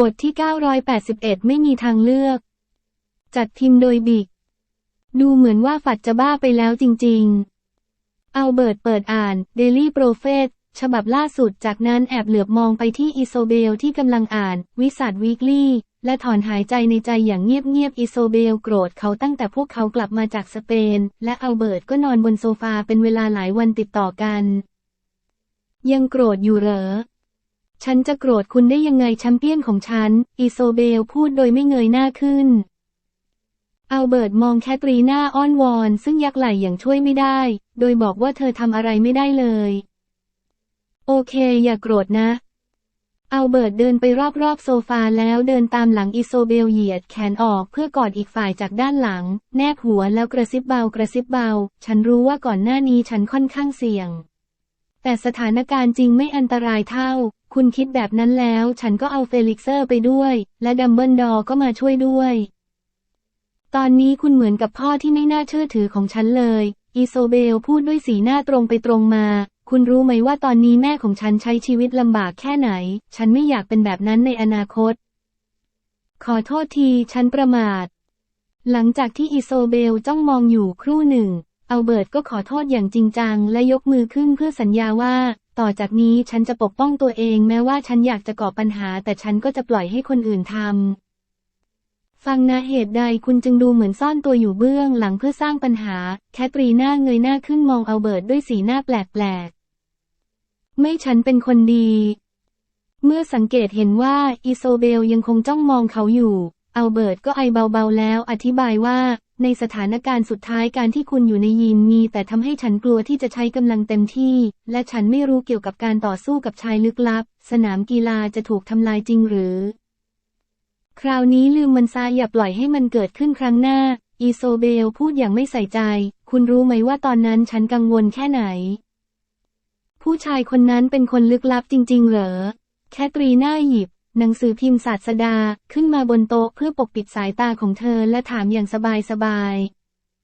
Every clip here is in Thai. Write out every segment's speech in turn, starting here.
บทที่ 981 ไม่มีทางเลือก จัดพิมพ์โดยบิก ดูเหมือนว่าฝัดจะบ้าไปแล้วจริงๆ เอาเบิร์ตเปิดอ่าน Daily Prophet ฉบับล่าสุดจากนั้นแอบเหลือบมองไปที่อิโซเบลที่กำลังอ่าน วิสัทวีคลี่และถอนหายใจในใจอย่างเงียบๆอิโซเบลโกรธเขาตั้งแต่พวกเขากลับมาจากสเปน และอัลเบิร์ตก็นอนบนโซฟาเป็นเวลาหลายวันติดต่อกัน ยังโกรธอยู่เหรอ ฉันจะโกรธคุณได้ยังไงแชมเปี้ยนของฉัน อิโซเบลพูดโดยไม่เงยหน้าขึ้น อัลเบิร์ตมองแคทรีน่าอ้อนวอน ซึ่งยักไหล่อย่างช่วยไม่ได้ โดยบอกว่าเธอทำอะไรไม่ได้เลย โอเค อย่าโกรธนะ อัลเบิร์ตเดินไปรอบๆโซฟาแล้วเดินตามหลังอิโซเบลเหยียดแขนออกเพื่อกอดอีกฝ่ายจากด้านหลัง แนบหัวแล้วกระซิบเบากระซิบเบา ฉันรู้ว่าก่อนหน้านี้ฉันค่อนข้างเสี่ยง แต่สถานการณ์จริงไม่อันตรายเท่า คุณคิดแบบนั้นแล้ว ฉันก็เอาเฟลิกเซอร์ไปด้วย และดัมเบิลดอร์ก็มาช่วยด้วย ตอนนี้คุณเหมือนกับพ่อที่ไม่น่าเชื่อถือของฉันเลย อิโซเบลพูดด้วยสีหน้าตรงไปตรงมา คุณรู้ไหมว่าตอนนี้แม่ของฉันใช้ชีวิตลำบากแค่ไหน ฉันไม่อยากเป็นแบบนั้นในอนาคต ขอโทษที ฉันประมาท หลังจากที่อิโซเบลจ้องมองอยู่ครู่หนึ่งอัลเบิร์ตก็ขอโทษอย่างจริงจัง และยกมือขึ้นเพื่อสัญญาว่า ต่อจากนี้ฉันจะปกป้องตัวเองแม้ว่าฉันอยากจะก่อปัญหา แต่ฉันก็จะปล่อยให้คนอื่นทำ ฟังนะเหตุใดคุณจึงดูเหมือนซ่อนตัวอยู่เบื้องหลังเพื่อสร้างปัญหา แคทรีน่าเงยหน้าขึ้นมองอัลเบิร์ตด้วยสีหน้าแปลกๆ ไม่ฉันเป็นคนดี เมื่อสังเกตเห็นว่าอิโซเบลยังคงจ้องมองเขาอยู่อัลเบิร์ตก็ไอเบาๆแล้วอธิบายว่า ในสถานการณ์สุดท้ายการที่คุณอยู่ในยีนมีแต่ทำให้ฉันกลัวที่จะใช้กำลังเต็มที่ และฉันไม่รู้เกี่ยวกับการต่อสู้กับชายลึกลับ สนามกีฬาจะถูกทำลายจริงหรือ คราวนี้ลืมมันซะอย่าปล่อยให้มันเกิดขึ้นครั้งหน้า อีโซเบลพูดอย่างไม่ใส่ใจ คุณรู้ไหมว่าตอนนั้นฉันกังวลแค่ไหน ผู้ชายคนนั้นเป็นคนลึกลับจริง ๆ เหรอ แคทรีน่าหยิบ หนังสือพิมพ์ศาสดาขึ้นมาบนโต๊ะเพื่อปกปิดสายตาของเธอและถามอย่างสบาย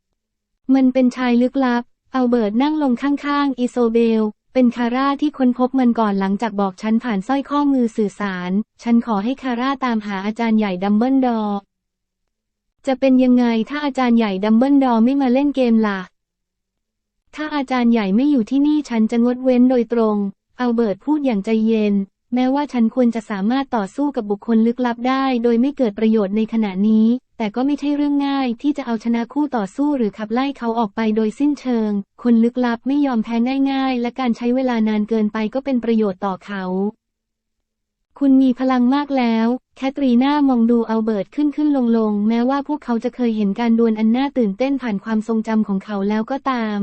ๆมันเป็นชายลึกลับ เอัลเบิร์ตนั่งลงข้างๆ อิโซเบล เป็นคาร่าที่ค้นพบมันก่อนหลังจากบอกฉันผ่านสร้อยข้อมือสื่อสาร ฉันขอให้คาร่าตามหาอาจารย์ใหญ่ดัมเบิลดอร์จะเป็นยังไงถ้าอาจารย์ใหญ่ดัมเบิลดอร์ไม่มาเล่นเกมล่ะ ถ้าอาจารย์ใหญ่ไม่อยู่ที่นี่ฉันจะงดเว้นโดยตรง เอัลเบิร์ตพูดอย่างใจเย็น แม้ว่าฉันควรจะสามารถต่อสู้กับบุคคลลึกลับได้ โดยไม่เกิดประโยชน์ในขณะนี้ แต่ก็ไม่ใช่เรื่องง่ายที่จะเอาชนะคู่ต่อสู้หรือขับไล่เขาออกไปโดยสิ้นเชิง คนลึกลับไม่ยอมแพ้ง่ายๆ และการใช้เวลานานเกินไปก็เป็นประโยชน์ต่อเขา คุณมีพลังมากแล้ว แคทรีน่ามองดูอัลเบิร์ตขึ้นขึ้นลงลง แม้ว่าพวกเขาจะเคยเห็นการดวลอันน่าตื่นเต้นผ่านความทรงจำของเขาแล้วก็ตาม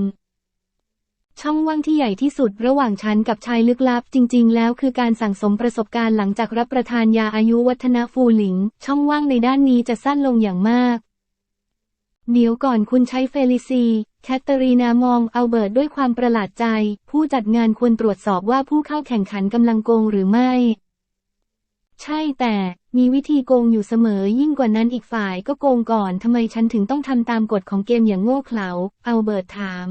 ช่องว่างที่ใหญ่ที่สุดระหว่างฉันกับชายลึกลับจริง ๆ แล้วคือการสั่งสมประสบการณ์หลังจากรับประทานยาอายุวัฒนะฟูหลิง ช่องว่างในด้านนี้จะสั้นลงอย่างมาก เดี๋ยวก่อนคุณใช้เฟลิซี แคทเธอรีนามองเอัลเบิร์ตด้วยความประหลาดใจ ผู้จัดงานควรตรวจสอบว่าผู้เข้าแข่งขันกำลังโกงหรือไม่ ใช่แต่มีวิธีโกงอยู่เสมอยิ่งกว่านั้นอีกฝ่ายก็โกงก่อนทำไมฉันถึงต้องทำตามกฎของเกมอย่างโง่เขลาเอัลเบิร์ตถาม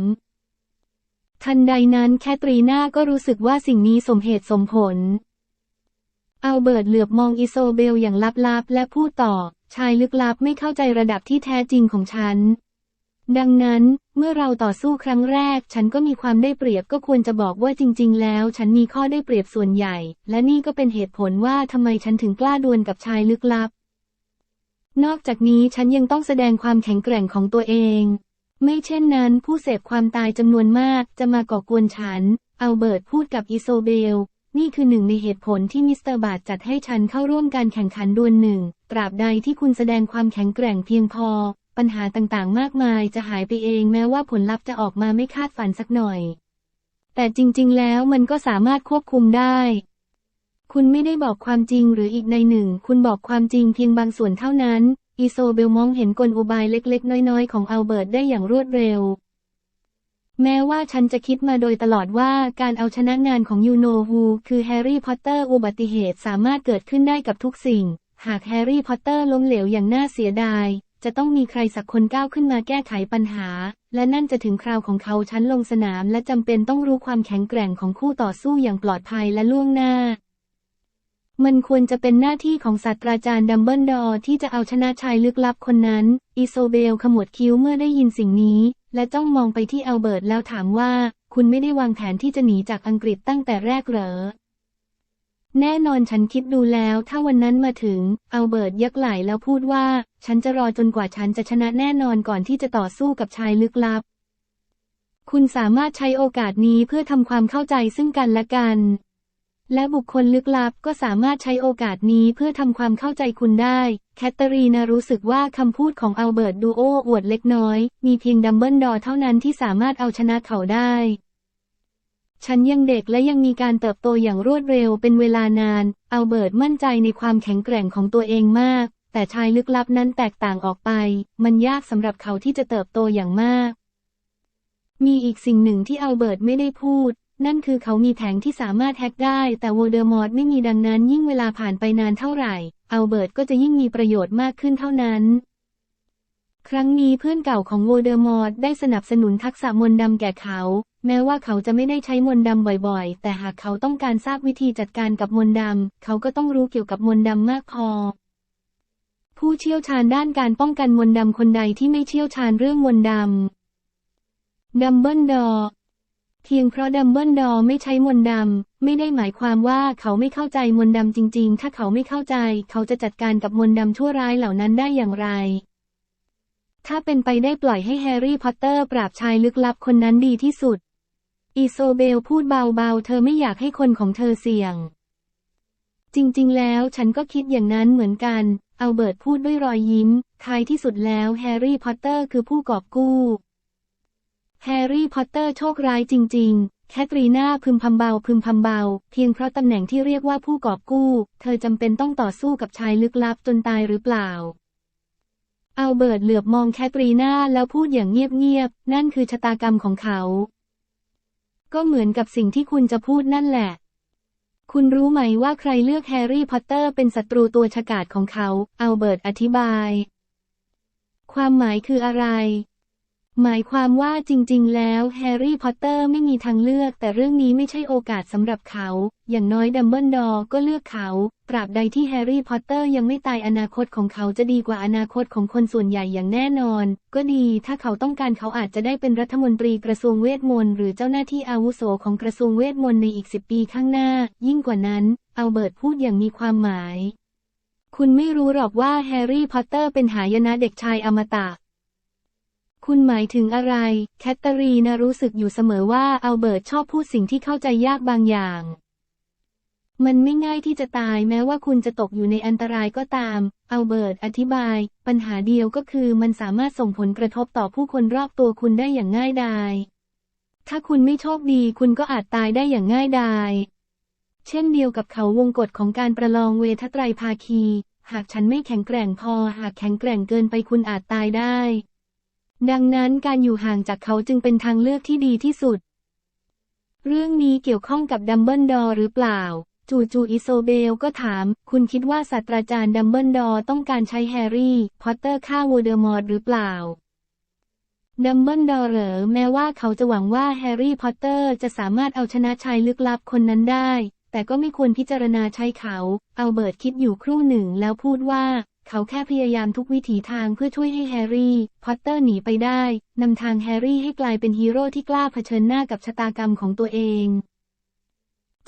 ทันใดนั้นแคทรีน่าก็รู้สึกว่าสิ่งนี้สมเหตุสมผล อัลเบิร์ตเหลือบมองอิโซเบลอย่างลับๆ และพูดต่อ ชายลึกลับไม่เข้าใจระดับที่แท้จริงของฉัน ดังนั้นเมื่อเราต่อสู้ครั้งแรก ฉันก็มีความได้เปรียบก็ควรจะบอกว่าจริง ๆ แล้ว ฉันมีข้อได้เปรียบส่วนใหญ่ และนี่ก็เป็นเหตุผลว่าทำไมฉันถึงกล้าดวลกับชายลึกลับ นอกจากนี้ฉันยังต้องแสดงความแข็งแกร่งของตัวเอง ไม่เช่นนั้นผู้เสพความตายจำนวนมากจะมาก่อกวนฉัน อัลเบิร์ตพูดกับอิโซเบล นี่คือหนึ่งในเหตุผลที่มิสเตอร์บาทจัดให้ฉันเข้าร่วมการแข่งขันดวลหนึ่ง ตราบใดที่คุณแสดงความแข็งแกร่งเพียงพอ ปัญหาต่างๆ มากมายจะหายไปเองแม้ว่าผลลัพธ์จะออกมาไม่คาดฝันสักหน่อย แต่จริงๆ แล้วมันก็สามารถควบคุมได้ คุณไม่ได้บอกความจริงหรืออีกในหนึ่ง คุณบอกความจริงเพียงบางส่วนเท่านั้น อิโซเบลมองเห็นกลอุบายเล็กๆ น้อยๆ ของอัลเบิร์ตได้อย่างรวดเร็ว แม้ว่าฉันจะคิดมาโดยตลอดว่าการเอาชนะงานของยูโนฮูคือแฮร์รี่พอตเตอร์อุบัติเหตุสามารถเกิดขึ้นได้กับทุกสิ่ง หากแฮร์รี่พอตเตอร์ล้มเหลวอย่างน่าเสียดาย จะต้องมีใครสักคนก้าวขึ้นมาแก้ไขปัญหา และนั่นจะถึงคราวของเขาฉันลงสนาม และจำเป็นต้องรู้ความแข็งแกร่งของคู่ต่อสู้อย่างปลอดภัยและล่วงหน้า มันควรจะเป็นหน้าที่ของศาสตราจารย์ดัมเบิลดอร์ที่จะเอาชนะชายลึกลับคนนั้น อิโซเบลขมวดคิ้วเมื่อได้ยินสิ่งนี้ และจ้องมองไปที่อัลเบิร์ตแล้วถามว่า คุณไม่ได้วางแผนที่จะหนีจากอังกฤษตั้งแต่แรกเหรอ แน่นอนฉันคิดดูแล้วถ้าวันนั้นมาถึง อัลเบิร์ตยักไหล่แล้วพูดว่า ฉันจะรอจนกว่าฉันจะชนะแน่นอนก่อนที่จะต่อสู้กับชายลึกลับ คุณสามารถใช้โอกาสนี้เพื่อทำความเข้าใจซึ่งกันและกัน และบุคคลลึกลับก็สามารถใช้โอกาสนี้เพื่อทำความเข้าใจคุณได้ แคทเธอรีนารู้สึกว่าคำพูดของอัลเบิร์ตดูโอ้อวดเล็กน้อย มีเพียงดัมเบิลดอร์เท่านั้นที่สามารถเอาชนะเขาได้ ฉันยังเด็กและยังมีการเติบโตอย่างรวดเร็วเป็นเวลานาน อัลเบิร์ตมั่นใจในความแข็งแกร่งของตัวเองมาก แต่ชายลึกลับนั้นแตกต่างออกไป มันยากสำหรับเขาที่จะเติบโตอย่างมากมีอีกสิ่งหนึ่งที่อัลเบิร์ตไม่ได้พูด นั่นคือเขามีแผงที่สามารถแฮ็กได้ แต่โวลเดอมอร์ตไม่มีดังนั้นยิ่งเวลาผ่านไปนานเท่าไหร่ อัลเบิร์ตก็จะยิ่งมีประโยชน์มากขึ้นเท่านั้น ครั้งนี้เพื่อนเก่าของโวลเดอมอร์ตได้สนับสนุนทักษะมนต์ดำแก่เขา แม้ว่าเขาจะไม่ได้ใช้มนต์ดำบ่อยๆ แต่หากเขาต้องการทราบวิธีจัดการกับมนต์ดำ เขาก็ต้องรู้เกี่ยวกับมนต์ดำมากพอผู้เชี่ยวชาญด้านการป้องกันมนต์ดำคนใดที่ไม่เชี่ยวชาญเรื่องมนต์ดำ ดัมเบิลดอร์ เพียงเพราะดัมเบิลดอร์ไม่ใช้มนต์ดำ ไม่ได้หมายความว่าเขาไม่เข้าใจมนต์ดำจริง ๆ ถ้าเขาไม่เข้าใจ เขาจะจัดการกับมนต์ดำชั่วร้ายเหล่านั้นได้อย่างไร ถ้าเป็นไปได้ปล่อยให้แฮร์รี่พอตเตอร์ปราบชายลึกลับคนนั้นดีที่สุดอีโซเบลพูดเบาๆ เธอไม่อยากให้คนของเธอเสี่ยง จริงๆ แล้วฉันก็คิดอย่างนั้นเหมือนกัน เอัลเบิร์ตพูดด้วยรอยยิ้ม ท้ายที่สุดแล้วแฮร์รี่พอตเตอร์คือผู้กอบกู้ แฮร์รี่พอตเตอร์โชคร้ายจริง ๆ แคทรีนาพึมพำเบาพึมพำเบา เพียงเพราะตำแหน่งที่เรียกว่าผู้กอบกู้ เธอจำเป็นต้องต่อสู้กับชายลึกลับจนตายหรือเปล่า อัลเบิร์ตเหลือบมองแคทรีนาแล้วพูดอย่างเงียบๆ นั่นคือชะตากรรมของเขา ก็เหมือนกับสิ่งที่คุณจะพูดนั่นแหละ คุณรู้ไหมว่าใครเลือกแฮร์รี่พอตเตอร์เป็นศัตรูตัวฉกาจของเขา อัลเบิร์ตอธิบาย ความหมายคืออะไร หมายความว่าจริง ๆ แล้วแฮร์รี่พอตเตอร์ไม่มีทางเลือก แต่เรื่องนี้ไม่ใช่โอกาสสำหรับเขา อย่างน้อยดัมเบิลดอร์ก็เลือกเขา ตราบใดที่แฮร์รี่พอตเตอร์ยังไม่ตายอนาคตของเขาจะดีกว่าอนาคตของคนส่วนใหญ่อย่างแน่นอน ก็ดีถ้าเขาต้องการเขาอาจจะได้เป็นรัฐมนตรีกระทรวงเวทมนต์หรือเจ้าหน้าที่อาวุโสของกระทรวงเวทมนต์ในอีกสิบปีข้างหน้า ยิ่งกว่านั้นอัลเบิร์ตพูดอย่างมีความหมาย คุณไม่รู้หรอกว่าแฮร์รี่พอตเตอร์เป็นหายนะเด็กชายอมตะ คุณหมายถึงอะไร แคทเธอรีนารู้สึกอยู่เสมอว่าอัลเบิร์ตชอบพูดสิ่งที่เข้าใจยากบางอย่าง มันไม่ง่ายที่จะตายแม้ว่าคุณจะตกอยู่ในอันตรายก็ตาม อัลเบิร์ตอธิบาย ปัญหาเดียวก็คือมันสามารถส่งผลกระทบต่อผู้คนรอบตัวคุณได้อย่างง่ายดาย ถ้าคุณไม่โชคดีคุณก็อาจตายได้อย่างง่ายดาย เช่นเดียวกับเขาวงกฎของการประลองเวทไตรภาคี หากฉันไม่แข็งแกร่งพอ หากแข็งแกร่งเกินไปคุณอาจตายได้ ดังนั้นการอยู่ห่างจากเขาจึงเป็นทางเลือกที่ดีที่สุด เรื่องนี้เกี่ยวข้องกับดัมเบิลดอร์หรือเปล่า จูจูอิโซเบลก็ถาม คุณคิดว่าศาสตราจารย์ดัมเบิลดอร์ต้องการใช้แฮร์รี่ พอตเตอร์ฆ่าวลเดอมอร์หรือเปล่า ดัมเบิลดอร์เหรอแม้ว่าเขาจะหวังว่าแฮร์รี่พอตเตอร์จะสามารถเอาชนะชายลึกลับคนนั้นได้ แต่ก็ไม่ควรพิจารณาใช้เขา เอัลเบิร์ตคิดอยู่ครู่หนึ่งแล้วพูดว่า เขาแค่พยายามทุกวิถีทางเพื่อช่วยให้แฮร์รี่ พอตเตอร์หนีไปได้ นำทางแฮร์รี่ให้กลายเป็นฮีโร่ที่กล้าเผชิญหน้ากับชะตากรรมของตัวเอง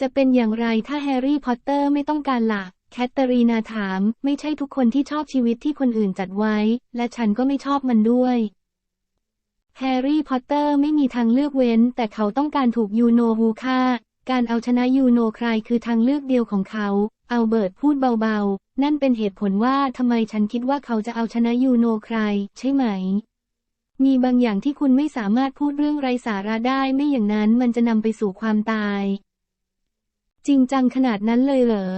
จะเป็นอย่างไรถ้าแฮร์รี่พอตเตอร์ไม่ต้องการละ่ะแคทเธอรีนาถาม ไม่ใช่ทุกคนที่ชอบชีวิตที่คนอื่นจัดไว้ และฉันก็ไม่ชอบมันด้วยแฮร์รี่พอตเตอร์ไม่มีทางเลือกเว้น แต่เขาต้องการถูกยูโนฮูฆ่า การเอาชนะยูโนใครคือทางเลือกเดียวของเขา อัลเบิร์ตพูดเบาๆ นั่นเป็นเหตุผลว่าทำไมฉันคิดว่าเขาจะเอาชนะยูโนใคร ใช่ไหม มีบางอย่างที่คุณไม่สามารถพูดเรื่องไร้สาระได้ไม่อย่างนั้นมันจะนำไปสู่ความตาย จริงจังขนาดนั้นเลยเหรอ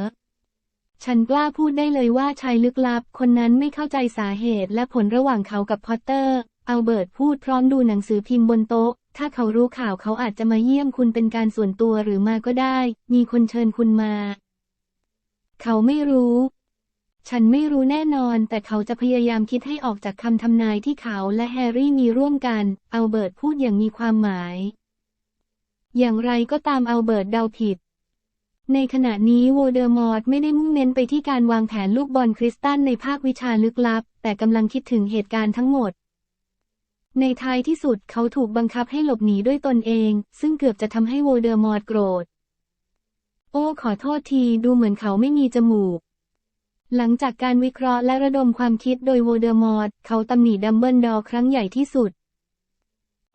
ฉันกล้าพูดได้เลยว่าชายลึกลับ คนนั้นไม่เข้าใจสาเหตุและผลระหว่างเขากับพอตเตอร์อัลเบิร์ตพูดพร้อมดูหนังสือพิมพ์บนโต๊ะ ถ้าเขารู้ข่าวเขาอาจจะมาเยี่ยมคุณเป็นการส่วนตัวหรือมาก็ได้ มีคนเชิญคุณมา เขาไม่รู้ ฉันไม่รู้แน่นอน แต่เขาจะพยายามคิดให้ออกจากคำทำนายที่เขาและแฮร์รี่มีร่วมกัน อัลเบิร์ตพูดอย่างมีความหมาย อย่างไรก็ตามอัลเบิร์ตเดาผิด ในขณะนี้โวเดอร์มอร์ไม่ได้มุ่งเน้นไปที่การวางแผนลูกบอลคริสตัลในภาควิชาลึกลับ แต่กำลังคิดถึงเหตุการณ์ทั้งหมดในท้ายที่สุดเขาถูกบังคับให้หลบหนีด้วยตนเอง ซึ่งเกือบจะทำให้โวเดอร์มอร์โกรธ โอ้ขอโทษทีดูเหมือนเขาไม่มีจมูก หลังจากการวิเคราะห์และระดมความคิดโดยโวเดอร์มอร์ตเขาตำหนิดัมเบิลดอร์ครั้งใหญ่ที่สุด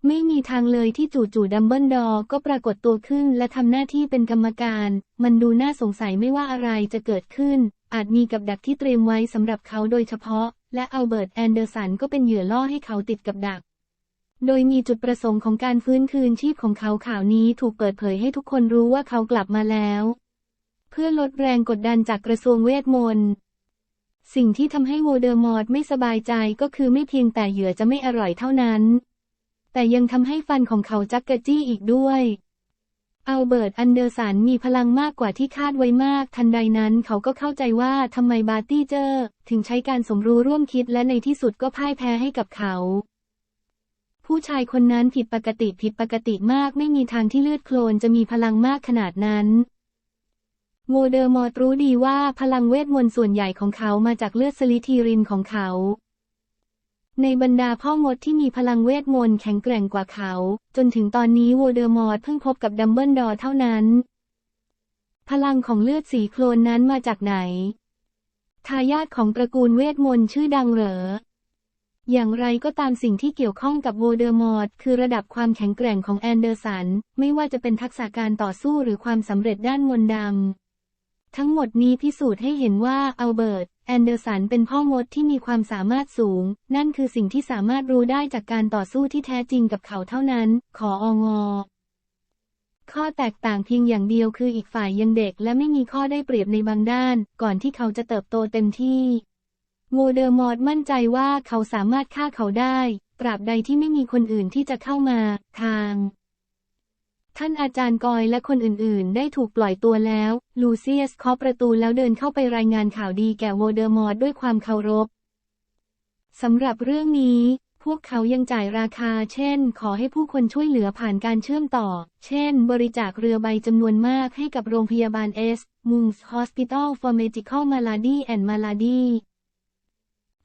ไม่มีทางเลยที่จู่ๆดัมเบิลดอร์ก็ปรากฏตัวขึ้นและทำหน้าที่เป็นกรรมการ มันดูน่าสงสัยไม่ว่าอะไรจะเกิดขึ้น อาจมีกับดักที่เตรียมไว้สำหรับเขาโดยเฉพาะ และอัลเบิร์ตแอนเดอร์สันก็เป็นเหยื่อล่อให้เขาติดกับดัก โดยมีจุดประสงค์ของการฟื้นคืนชีพของเขาข่าวนี้ถูกเปิดเผยให้ทุกคนรู้ว่าเขากลับมาแล้ว เพื่อลดแรงกดดันจากกระทรวงเวทมนต์สิ่งที่ทำให้โวเดอร์มอร์ตไม่สบายใจก็คือไม่เพียงแต่เหยื่อจะไม่อร่อยเท่านั้น แต่ยังทำให้ฟันของเขาจักกะจี้อีกด้วย อัลเบิร์ต อันเดอร์สันมีพลังมากกว่าที่คาดไว้มาก ทันใดนั้นเขาก็เข้าใจว่าทำไมบาร์ตี้เจอร์ ถึงใช้การสมรู้ร่วมคิดและในที่สุดก็พ่ายแพ้ให้กับเขา ผู้ชายคนนั้นผิดปกติผิดปกติมากไม่มีทางที่เลือดโคลนจะมีพลังมากขนาดนั้นโวเดอร์มอร์ตรู้ดีว่าพลังเวทมนต์ส่วนใหญ่ของเขามาจากเลือดสลิธีรินของเขา ในบรรดาพ่อมดที่มีพลังเวทมนต์แข็งแกร่งกว่าเขา จนถึงตอนนี้โวเดอร์มอร์เพิ่งพบกับดัมเบิลดอร์เท่านั้น พลังของเลือดสีโคลนนั้นมาจากไหน ทายาทของตระกูลเวทมนต์ชื่อดังเหรอ อย่างไรก็ตามสิ่งที่เกี่ยวข้องกับโวเดอร์มอร์ตคือระดับความแข็งแกร่งของแอนเดอร์สัน ไม่ว่าจะเป็นทักษะการต่อสู้หรือความสำเร็จด้านมนต์ดำ ทั้งหมดนี้พิสูจน์ให้เห็นว่าอัลเบิร์ตแอนเดอร์สันเป็นพ่อมดที่มีความสามารถสูง นั่นคือสิ่งที่สามารถรู้ได้จากการต่อสู้ที่แท้จริงกับเขาเท่านั้น ขอองอข้อแตกต่างเพียงอย่างเดียวคืออีกฝ่ายยังเด็กและไม่มีข้อได้เปรียบในบางด้าน ก่อนที่เขาจะเติบโตเต็มที่ โวเดอร์มอร์ตมั่นใจว่าเขาสามารถฆ่าเขาได้ ตราบใดที่ไม่มีคนอื่นที่จะเข้ามา ทาง ท่านอาจารย์กอยและคนอื่นๆ ได้ถูกปล่อยตัวแล้ว ลูเซียสเคาะประตูแล้วเดินเข้าไปรายงานข่าวดีแก่โวเดอร์มอร์ตด้วยความเคารพสำหรับเรื่องนี้ พวกเขายังจ่ายราคา เช่น ขอให้ผู้คนช่วยเหลือผ่านการเชื่อมต่อ เช่น บริจาคเรือใบจำนวนมากให้กับโรงพยาบาลเอสมุงส์ Hospital for Medical Malady and Malady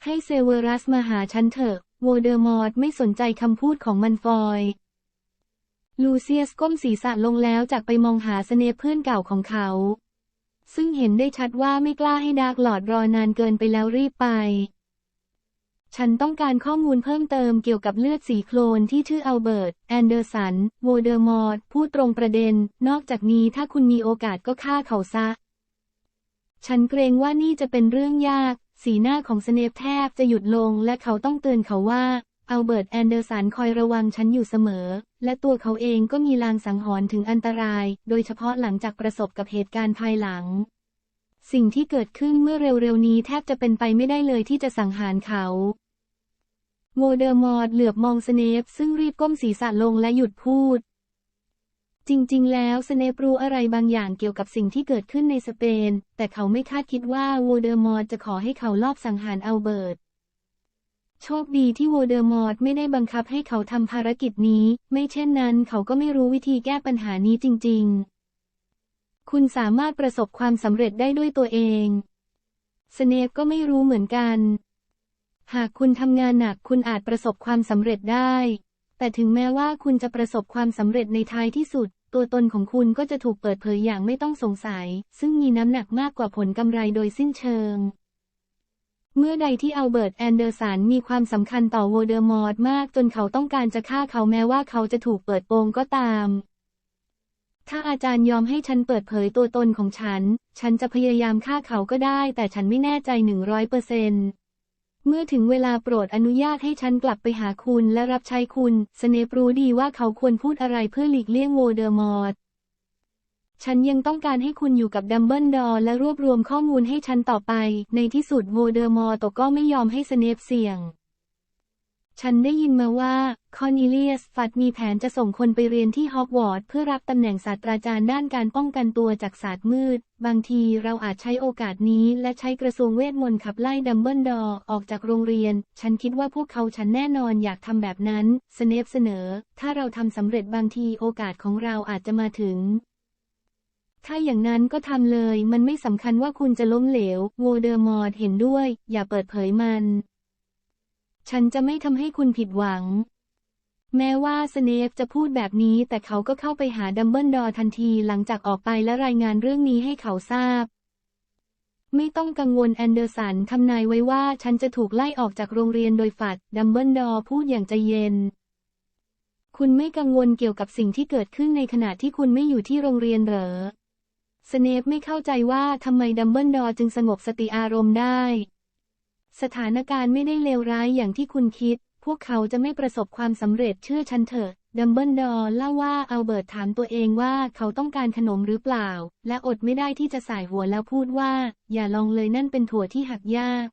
ให้เซเวอรัสมาหาฉันเถอะโวเดอร์มอร์ตไม่สนใจคำพูดของมันฟอย ลูเซียสก้มศีรษะลงแล้วจากไปมองหาสเนปเพื่อนเก่าของเขา ซึ่งเห็นได้ชัดว่าไม่กล้าให้ดาร์กหลอดรอนานเกินไปแล้วรีบไป ฉันต้องการข้อมูลเพิ่มเติมเกี่ยวกับเลือดสีโคลนที่ชื่ออัลเบิร์ต แอนเดอร์สัน โวเดอร์มอร์ตพูดตรงประเด็น นอกจากนี้ถ้าคุณมีโอกาสก็ฆ่าเขาซะ ฉันเกรงว่านี่จะเป็นเรื่องยาก สีหน้าของสเนปแทบจะหยุดลงและเขาต้องเตือนเขาว่าอัลเบิร์ตแอนเดอร์สันคอยระวังฉันอยู่เสมอ และตัวเขาเองก็มีลางสังหรณ์ถึงอันตราย โดยเฉพาะหลังจากประสบกับเหตุการณ์ภายหลัง สิ่งที่เกิดขึ้นเมื่อเร็วๆนี้แทบจะเป็นไปไม่ได้เลยที่จะสังหารเขาโวเดอร์มอร์ดเหลือบมองสเนปซึ่งรีบก้มศีรษะลงและหยุดพูด จริงๆ แล้วสเนปรู้อะไรบางอย่างเกี่ยวกับสิ่งที่เกิดขึ้นในสเปน แต่เขาไม่คาดคิดว่าโวเดอร์มอร์จะขอให้เขาลอบสังหารอัลเบิร์ต โชคดีที่โวเดอร์มอร์ไม่ได้บังคับให้เขาทำภารกิจนี้ ไม่เช่นนั้นเขาก็ไม่รู้วิธีแก้ปัญหานี้จริง ๆ คุณสามารถประสบความสำเร็จได้ด้วยตัวเองสเนปก็ไม่รู้เหมือนกัน หากคุณทำงานหนักคุณอาจประสบความสำเร็จได้ แต่ถึงแม้ว่าคุณจะประสบความสำเร็จในท้ายที่สุด ตัวตนของคุณก็จะถูกเปิดเผยอย่างไม่ต้องสงสัย ซึ่งมีน้ำหนักมากกว่าผลกำไรโดยสิ้นเชิง เมื่อใดที่อัลเบิร์ตแอนเดอร์สันมีความสำคัญต่อโวเดอร์มอร์ดมากจนเขาต้องการจะฆ่าเขาแม้ว่าเขาจะถูกเปิดโปงก็ตามถ้าอาจารย์ยอมให้ฉันเปิดเผยตัวตนของฉัน ฉันจะพยายามฆ่าเขาก็ได้ แต่ฉันไม่แน่ใจหนึ่งร้อยเปอร์เซนต์ เมื่อถึงเวลาโปรดอนุญาตให้ฉันกลับไปหาคุณและรับใช้คุณ สเนปรู้ดีว่าเขาควรพูดอะไรเพื่อหลีกเลี่ยงโวเดอร์มอร์ฉันยังต้องการให้คุณอยู่กับดัมเบิลดอร์และรวบรวมข้อมูลให้ฉันต่อไป ในที่สุดโวเดอร์มอร์ตก็ไม่ยอมให้สเนปเสี่ยง ฉันได้ยินมาว่าคอนิเลียสฟัดมีแผนจะส่งคนไปเรียนที่ฮอกวอตส์เพื่อรับตำแหน่งศาสตราจารย์ด้านการป้องกันตัวจากศาสตร์มืด บางทีเราอาจใช้โอกาสนี้และใช้กระทรวงเวทมนต์ขับไล่ดัมเบิลดอร์ออกจากโรงเรียน ฉันคิดว่าพวกเขาฉันแน่นอนอยากทำแบบนั้น สเนปเสนอ ถ้าเราทำสำเร็จบางทีโอกาสของเราอาจจะมาถึงถ้าอย่างนั้นก็ทำเลย มันไม่สำคัญว่าคุณจะล้มเหลว โวเดอร์มอร์เห็นด้วย อย่าเปิดเผยมัน ฉันจะไม่ทำให้คุณผิดหวัง แม้ว่าสเนฟจะพูดแบบนี้แต่เขาก็เข้าไปหาดัมเบิลดอร์ทันทีหลังจากออกไปและรายงานเรื่องนี้ให้เขาทราบ ไม่ต้องกังวลแอนเดอร์สันทำนายไว้ว่าฉันจะถูกไล่ออกจากโรงเรียนโดยฝัดดัมเบิลดอร์พูดอย่างใจเย็น คุณไม่กังวลเกี่ยวกับสิ่งที่เกิดขึ้นในขณะที่คุณไม่อยู่ที่โรงเรียนเหรอสเนปไม่เข้าใจว่าทำไมดัมเบิลดอร์จึงสงบสติอารมณ์ได้ สถานการณ์ไม่ได้เลวร้ายอย่างที่คุณคิด พวกเขาจะไม่ประสบความสำเร็จเชื่อฉันเถอะ ดัมเบิลดอร์เล่าว่าอัลเบิร์ตถามตัวเองว่าเขาต้องการขนมหรือเปล่า และอดไม่ได้ที่จะสายหัวแล้วพูดว่า อย่าลองเลยนั่นเป็นถั่วที่หักยาก